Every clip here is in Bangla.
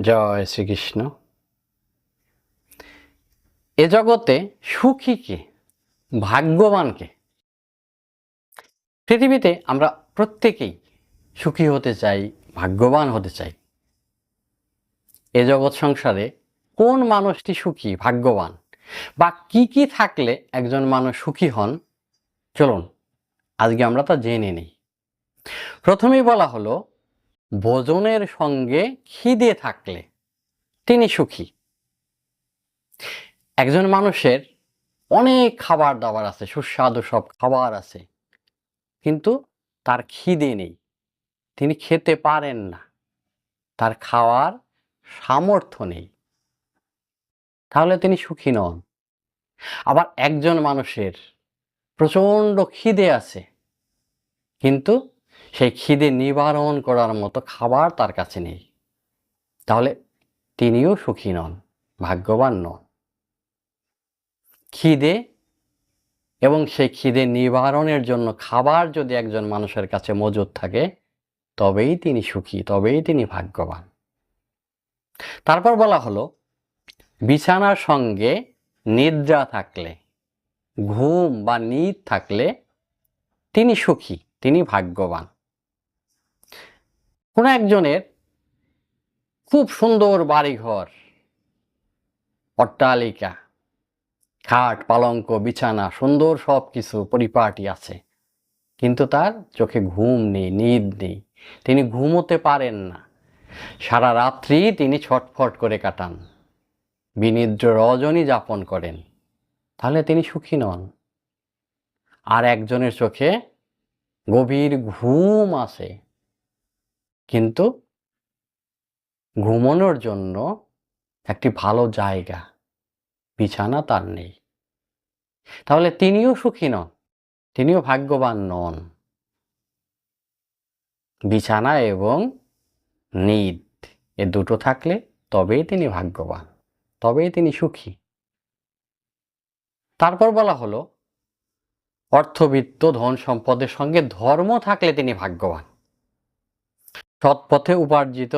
জয় শ্রীকৃষ্ণ। এ জগতে সুখী কে? ভাগ্যবানকে পৃথিবীতে আমরা প্রত্যেকেই সুখী হতে চাই, ভাগ্যবান হতে চাই। এ জগৎ সংসারে কোন মানুষটি সুখী, ভাগ্যবান? বা কি কি থাকলে একজন মানুষ সুখী হন? চলুন, আজকে আমরা তা জেনে নিই। প্রথমেই বলা হলো ভোজনের সঙ্গে খিদে থাকলে তিনি সুখী। একজন মানুষের অনেক খাবার দাবার আছে, সুস্বাদু সব খাবার আছে, কিন্তু তার খিদে নেই। তিনি খেতে পারেন না। তার খাওয়ার সামর্থ্য নেই। তাহলে তিনি সুখী নন। আবার একজন মানুষের প্রচণ্ড খিদে আছে, কিন্তু সেই খিদে নিবারণ করার মতো খাবার তার কাছে নেই। তাহলে তিনিও সুখী নন, ভাগ্যবান নন। খিদে এবং সেই খিদে নিবারণের জন্য খাবার যদি একজন মানুষের কাছে মজুদ থাকে, তবেই তিনি সুখী, তবেই তিনি ভাগ্যবান। তারপর বলা হলো, বিছানার সঙ্গে নিদ্রা থাকলে, ঘুম বা নিদ থাকলে তিনি সুখী। তিনি ভাগ্যবান। কোনো একজনের খুব সুন্দর বাড়িঘর, অট্টালিকা, খাট, পালঙ্ক, বিছানা, সুন্দর সব কিছু পরিপাটি আছে। কিন্তু তার চোখে ঘুম নেই, নিদ নেই। তিনি ঘুমোতে পারেন না। সারা রাত্রি তিনি ছটফট করে কাটান। বিনিদ্র রজনী যাপন করেন। তাহলে তিনি সুখী নন। আর একজনের চোখে গভীর ঘুম আসে। কিন্তু ঘুমানোর জন্য একটি ভালো জায়গা, বিছানা তার নেই। তাহলে তিনিও সুখী নন, তিনিও ভাগ্যবান নন। বিছানা এবং নিদ, এ দুটো থাকলে তবেই তিনি ভাগ্যবান, তবেই তিনি সুখী। তারপর বলা হলো অর্থবিত্ত, ধন সম্পদের সঙ্গে ধর্ম থাকলে তিনি ভাগ্যবান। সৎ পথে উপার্জিত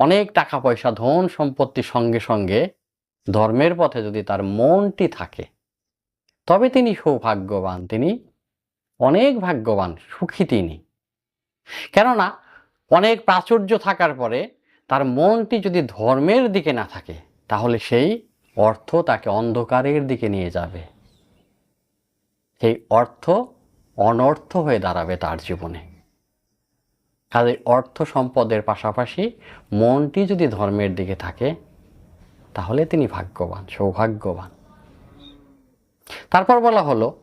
অনেক টাকা পয়সা ধন সম্পত্তির সঙ্গে সঙ্গে ধর্মের পথে যদি তার মনটি থাকে, তবে তিনি সৌভাগ্যবান। তিনি অনেক ভাগ্যবান, সুখী তিনি। কেননা অনেক প্রাচুর্য থাকার পরে তার মনটি যদি ধর্মের দিকে না থাকে, তাহলে সেই অর্থ তাকে অন্ধকারের দিকে নিয়ে যাবে। সেই অর্থ অনর্থ হয়ে দাঁড়াবে তার জীবনে। কাজে অর্থ সম্পদের পাশাপাশি মনটি যদি ধর্মের দিকে থাকে, তাহলে তিনি ভাগ্যবান, সৌভাগ্যবান। তারপর বলা হলো,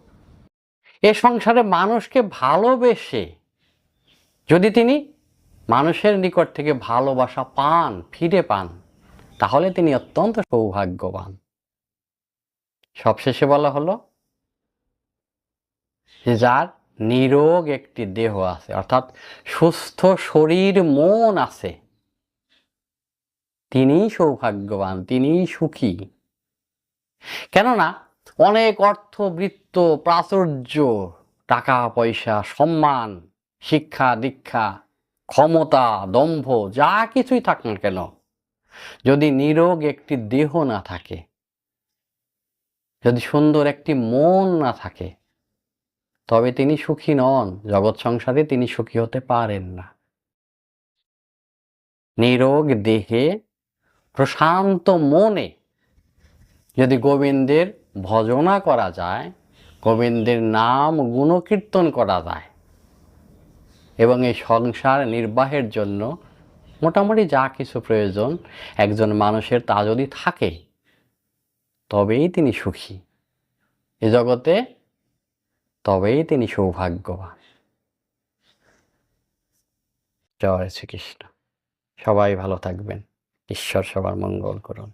এ সংসারে মানুষকে ভালোবেসে যদি তিনি মানুষের নিকট থেকে ভালোবাসা পান, ফিরে পান, তাহলে তিনি অত্যন্ত সৌভাগ্যবান। সবশেষে বলা হলো যে যার নিরোগ একটি দেহ আছে, অর্থাৎ সুস্থ শরীর মন আছে। তিনিই সৌভাগ্যবান, তিনিই সুখী। কেননা অনেক অর্থ, বৃত্ত, প্রাচুর্য, টাকা, পয়সা, সম্মান, শিক্ষা, দীক্ষা, ক্ষমতা, দম্ভ, যা কিছুই থাক না কেন, যদি নিরোগ একটি দেহ না থাকে, যদি সুন্দর একটি মন না থাকে তবে তিনি সুখী নন। জগৎ সংসারে তিনি সুখী হতে পারেন না। নিরোগ দেহে প্রশান্ত মনে যদি গোবিন্দের ভজনা করা যায়, গোবিন্দের নাম গুণকীর্তন করা যায় এবং এই সংসার নির্বাহের জন্য মোটামুটি যা কিছু প্রয়োজন, একজন মানুষের তা যদি থাকে, তবেই তিনি সুখী। এ জগতে তবেই তিনি সৌভাগ্যবান। জয় শ্রীকৃষ্ণ। সবাই ভালো থাকবেন। ঈশ্বর সবার মঙ্গল করুন।